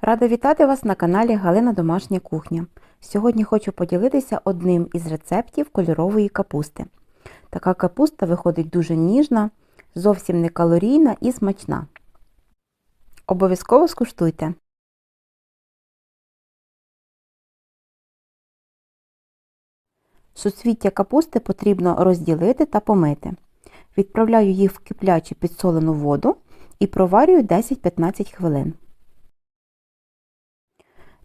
Рада вітати вас на каналі Галина Домашня кухня. Сьогодні хочу поділитися одним із рецептів кольорової капусти. Така капуста виходить дуже ніжна, зовсім не калорійна і смачна. Обов'язково скуштуйте. Суцвіття капусти потрібно розділити та помити. Відправляю їх в киплячу підсолену воду і проварюю 10-15 хвилин.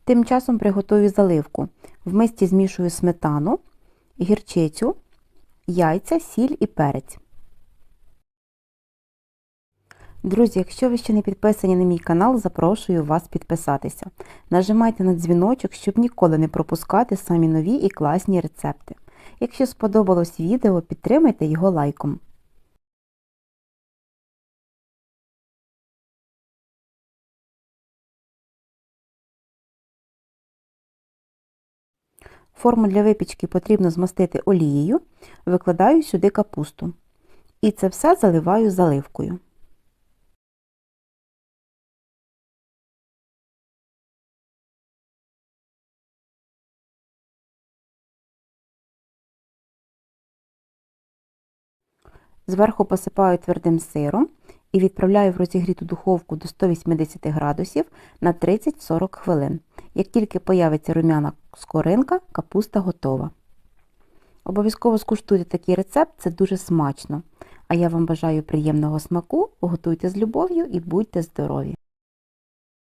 Тим часом приготую заливку. В мисці змішую сметану, гірчицю, яйця, сіль і перець. Друзі, якщо ви ще не підписані на мій канал, запрошую вас підписатися. Нажимайте на дзвіночок, щоб ніколи не пропускати самі нові і класні рецепти. Якщо сподобалось відео, підтримайте його лайком. Форму для випічки потрібно змастити олією, викладаю сюди капусту. І це все заливаю заливкою. Зверху посипаю твердим сиром і відправляю в розігріту духовку до 180 градусів на 30-40 хвилин. Як тільки появиться рум'яна скоринка, капуста готова. Обов'язково скуштуйте такий рецепт, це дуже смачно. А я вам бажаю приємного смаку, готуйте з любов'ю і будьте здорові!